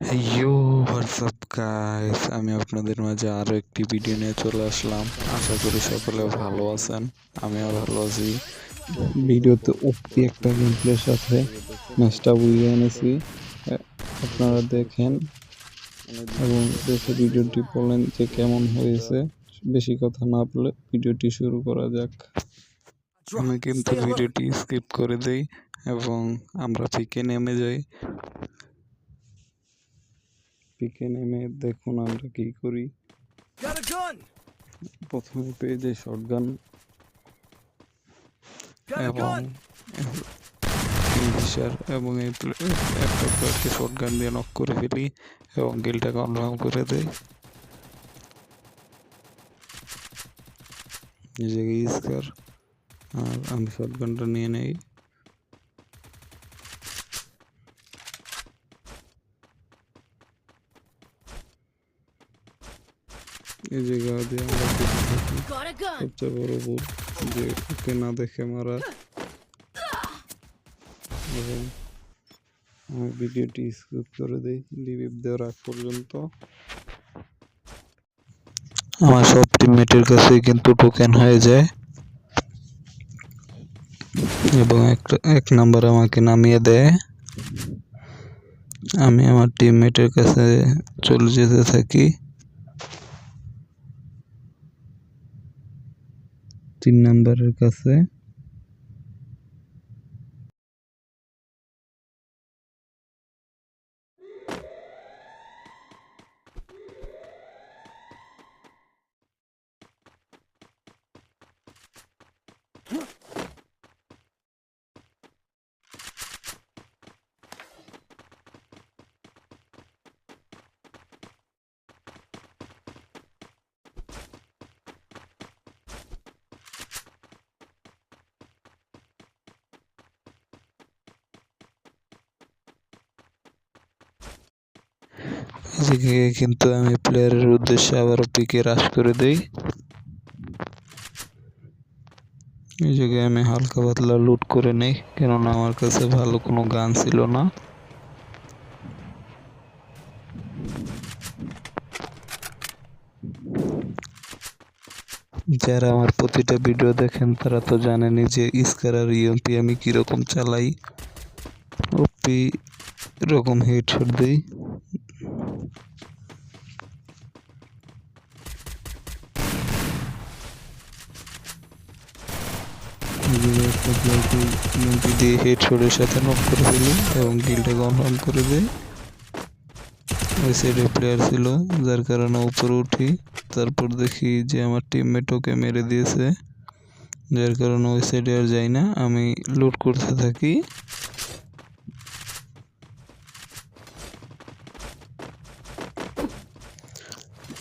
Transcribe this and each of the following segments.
Hello WhatsApp guys আমি আপনাদের মাঝে আরও একটি ভিডিও নিয়ে চলে আসলাম। আশা করি সকলে ভালো আছেন আমিও ভালো আছি। ভিডিওতে অতি একটা গেমপ্লের সাথে ম্যাচটা বুঝিয়ে এনেছি। আপনারা দেখেন। এবং দেখে ভিডিওটি বলেন যে কেমন হয়েছে। বেশি কথা না বলে ভিডিওটি শুরু করা যাক। আমি কিন্তু ভিডিওটি স্কিপ করে দেই এবং আমরা পিকে নেমে যাই। পিকে নেমে দেখুন আমরা কি করি! প্রথমে পেয়ে যাই Got a এবং এই একটা প্লেয়ারকে শটগান দিয়ে নক করে ফেলি এবং গিলটা কনফার্ম করে দেই। নিজেকে ইস্কার আর আমি শটগানটা নিয়ে নেই। এই জায়গা দিয়ে আমরা থাকি! সবচেয়ে বড় ভুল যে ওকে না দেখে মারা। এবং আমি ভিডিওটি স্কিপ করে দিই রিভিভ দেওয়ার আগ পর্যন্ত। আমার সব টিমমেটের কাছে কিন্তু টোকেন হয়ে যায়। এবং একটা এক নাম্বার আমাকে নামিয়ে দেয়। আমি আমার টিমমেটের কাছে চলে যেতে থাকি। তিন নাম্বারের কাছে। এদিকে কিন্তু আমি প্লেয়ারের উদ্দেশ্যে আবার পিকে রাশ করে দেই। এই জায়গায় আমি হালকা পাতলা লুট করে নেই, কেননা আমার কাছে ভালো কোনো গান ছিল না। যারা আমার প্রতিটা ভিডিও দেখেন, তারা তো জানেনই যে স্কার আর ইএমপি আমি কীরকম চালাই। ওপি এরকম হেডশট দিই। ইএমপি দিয়ে হেডশটের সাথে নক করে ফেলি এবং গিলটা কনফার্ম করে দেয় ওই সাইডে প্লেয়ার ছিল, যার কারণে উপরে উঠি। তারপর দেখি যে আমার টিমমেট ওকে মেরে দিয়েছে, যার কারণে ওই সাইডে আর যাই না। আমি লুট করতে থাকি।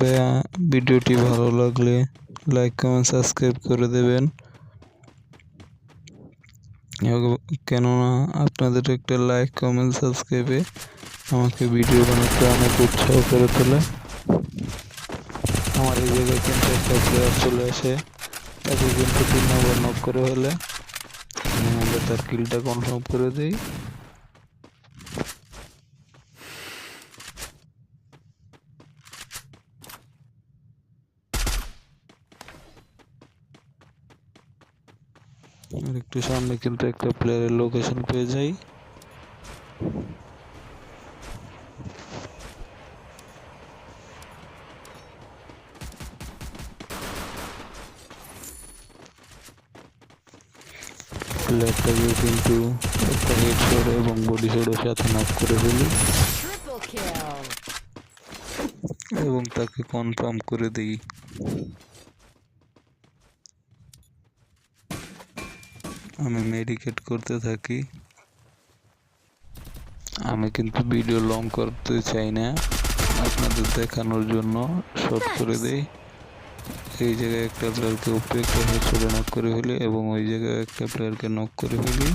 ভাইয়া, ভিডিওটি ভালো লাগলে লাইক কমেন্ট সাবস্ক্রাইব করে দেবেন। কেননা আপনাদের একটা লাইক কমেন্ট সাবস্ক্রাইবে আমাকে ভিডিও বানাতে অনেক উৎসাহ করে তোলে। আমার এই জায়গায় কিন্তু একটা প্লেয়ার চলে আসে, তাকে কিন্তু তিন নম্বর নক করে হলে আমি আমরা তার কিলটা কনফার্ম করে দিই। আর একটু সামনে কিন্তু একটা প্লেয়ারের লোকেশন পেয়ে যাই। প্লেয়ারটাকে কিন্তু একটা হেড শট এবং বডি শটের সাথে নক করে ফেলি। এবং তাকে কনফার্ম করে দিই। আমি মেডিকেট করতে থাকি। আমি কিন্তু ভিডিও লং করতে চাই না। আপনাদের দেখানোর জন্য শর্ট করে দেই। এই জায়গায় একটা প্লেয়ারকে উপরে একটা হেডশটে নক করে ফেলি এবং ওই জায়গায় একটা প্লেয়ারকে নক করে ফেলি।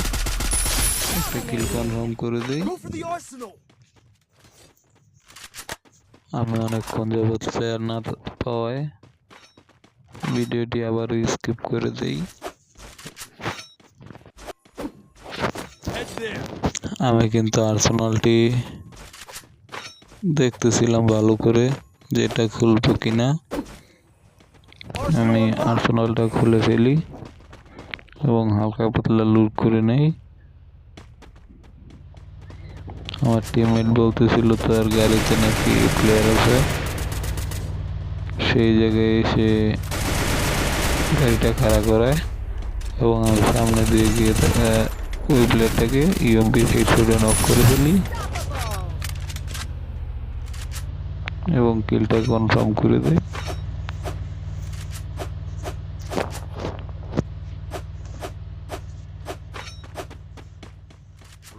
একটা কিল কনফার্ম করে দিই! আমি অনেকক্ষণ যাবৎ প্লেয়ার না পাওয়ায় ভিডিওটি আবার স্কিপ করে দেই। আমি কিন্তু আর্সেনালটি দেখতেছিলাম ভালো করে যে এটা খুলবো কিনা। আমি আর্সেনালটা খুলে ফেলি এবং হালকা পাতলা লুট করে নেই। আমার টিমমেট বলতেছিল, তার গাড়িতে নাকি প্লেয়ার আছে? সেই জায়গায় এসে গাড়িটা খাড়া করায় এবং আমি সামনে দিয়ে গিয়ে তাকে ওই প্লেয়ারটাকে ইএমপি হেডশটে নক করে ফেলি এবং কিলটা কনফার্ম করে দেয়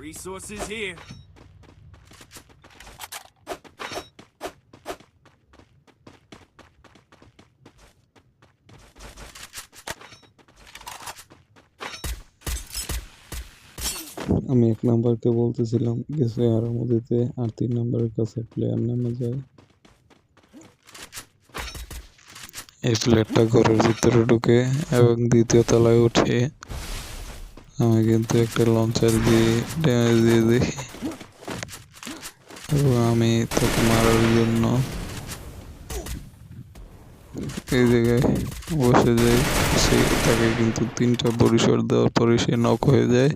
Resources here. আমি এক নাম্বারকে বলতেছিলাম কিছু আর মধ্যে আর তিন নাম্বারের কাছে প্লেয়ার নামে যায়। এই প্লেয়ারটা ঘরের ভিতরে ঢুকে এবং দ্বিতীয় তলায় উঠে আমি কিন্তু একটা লঞ্চার দিয়ে ড্যামেজ দিয়ে দেখি এবং আমি তাকে মারার জন্য এই জায়গায় বসে যাই। সে তাকে কিন্তু তিনটা পরিসর দেওয়ার পরে সে নক হয়ে যায়।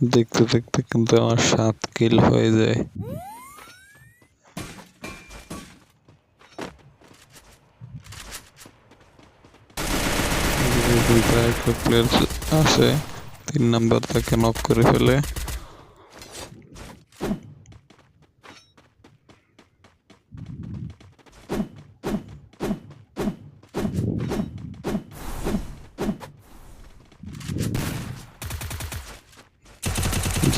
দেখতে দেখতে কিন্তু আমার সাত কিল হয়ে যায়। প্লেয়ার আছে। তিন নাম্বার তাকে নক করে ফেলে।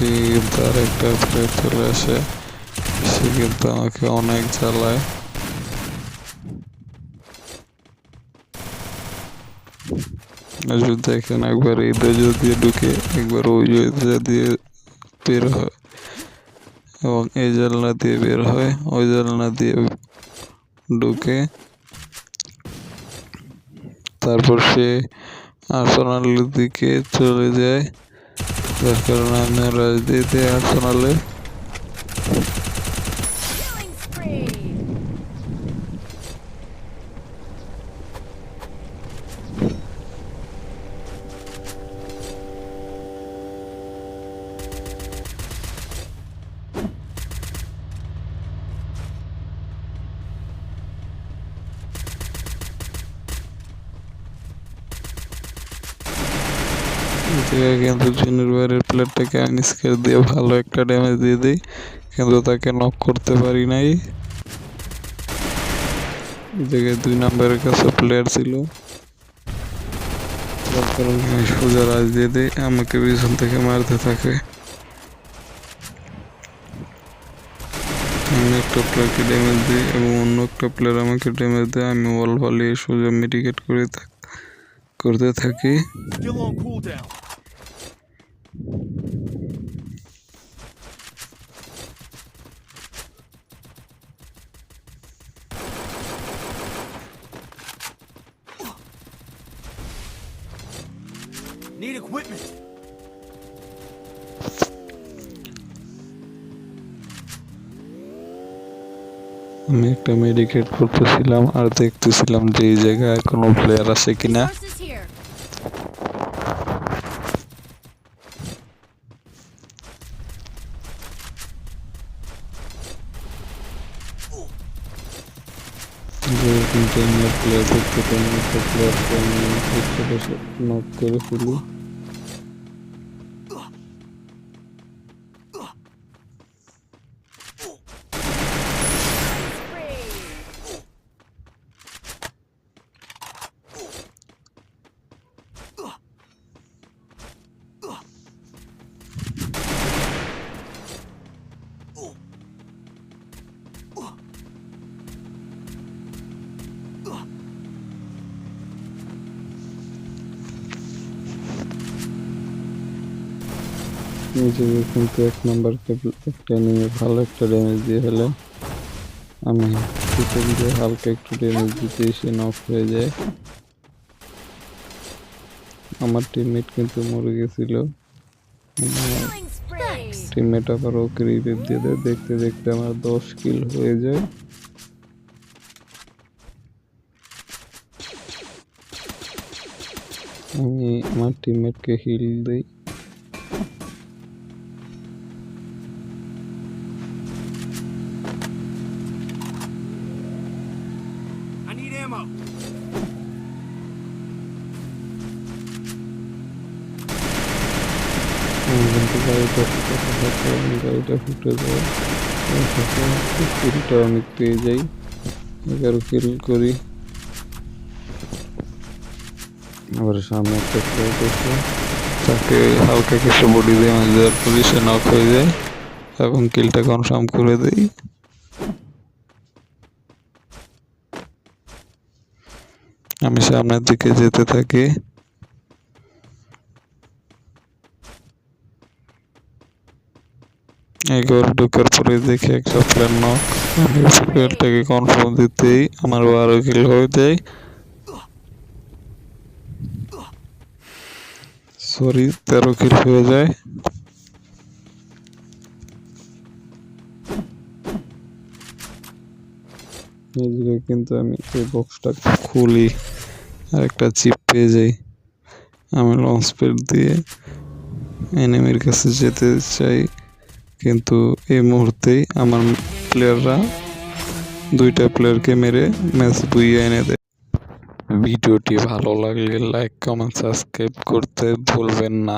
যে কিন্তু আর একটা প্লেয়ার চলে আসে সে কিন্তু আমাকে অনেক জ্বালায়। দেখেন একবার এই দরজা দিয়ে ঢুকে, একবার ওই দরজা দিয়ে বের হয়, এবং এই জানলা দিয়ে বের হয়, ওই জানলা দিয়ে ঢুকে, তারপর সে আর্সেনালের দিকে চলে যায়। যার কারণে আমি রাজনীতিতে আর্সেনালে Killing থেকে কিন্তু জুনিয়র বাইরের প্লেয়ারটাকে আমি দিয়ে ভালো একটা ড্যামেজ দিয়ে দিই। কিন্তু তাকে নক করতে পারি নাই। জায়গায় দুই নম্বরের কাছে প্লেয়ার ছিল। আমি সোজা রাজ দিয়ে দিই, আমাকে পিছন থেকে মারতে থাকে। আমি একটা প্লেয়ারকে ড্যামেজ দিই এবং অন্য একটা প্লেয়ার আমাকে ড্যামেজ দেয়। আমি বল ফালিয়ে সোজা মেডিকেট করে করতে থাকি. Need equipment. আমি একটা মেডিকেট করতেছিলাম আর দেখতেছিলাম যে এই জায়গায় কোনো প্লেয়ার আছে কিনা Resources here. যে কিন্তু আমি প্লেয়ার দেখতে পাই প্লেয়ার নক করে ফেলি। নিজেকে কিন্তু এক নাম্বারকে একটা নিয়ে ভালো একটা ড্যামেজ দিয়ে ফেলে আমি পিছন দিয়ে হালকা একটু ড্যামেজ দিতে এসে নক হয়ে যায়। আমার টিমমেট কিন্তু মরে গেছিল. টিমমেট আবার ওকে রিভিভ দিয়ে দেয়। দেখতে দেখতে আমার দশ কিল হয়ে যায়। আমি আমার টিমমেটকে হিল দিই। Ammo. গাড়িটা ফুটে আমি পেয়ে যাই এগারো কিল করি আবার সামনে একটা তাকে হালকা কিছু বডি ড্যামেজ দেওয়ার পরে নক হয়ে যায় এবং কিলটা কনফার্ম করে দেই আমি সামনের দিকে যেতে থাকি। এই পরে দেখি একটা প্লেয়ার নক আমি প্লেয়ারটাকে কনফার্ম দিতেই আমার বারো কিল হয়ে যায়। সরি তেরো কিল হয়ে যায়। কিন্তু আমি এই বক্সটা খুলি। আর একটা চিপ পেয়ে যাই। আমি লঞ্চ প্যাড দিয়ে এনিমির কাছে যেতে চাই। কিন্তু এই মুহূর্তেই আমার প্লেয়াররা দুইটা প্লেয়ারকে মেরে ম্যাচ বুইয়ে এনে দেয়। ভিডিওটি ভালো লাগলে লাইক কমেন্ট সাবস্ক্রাইব করতে ভুলবেন না।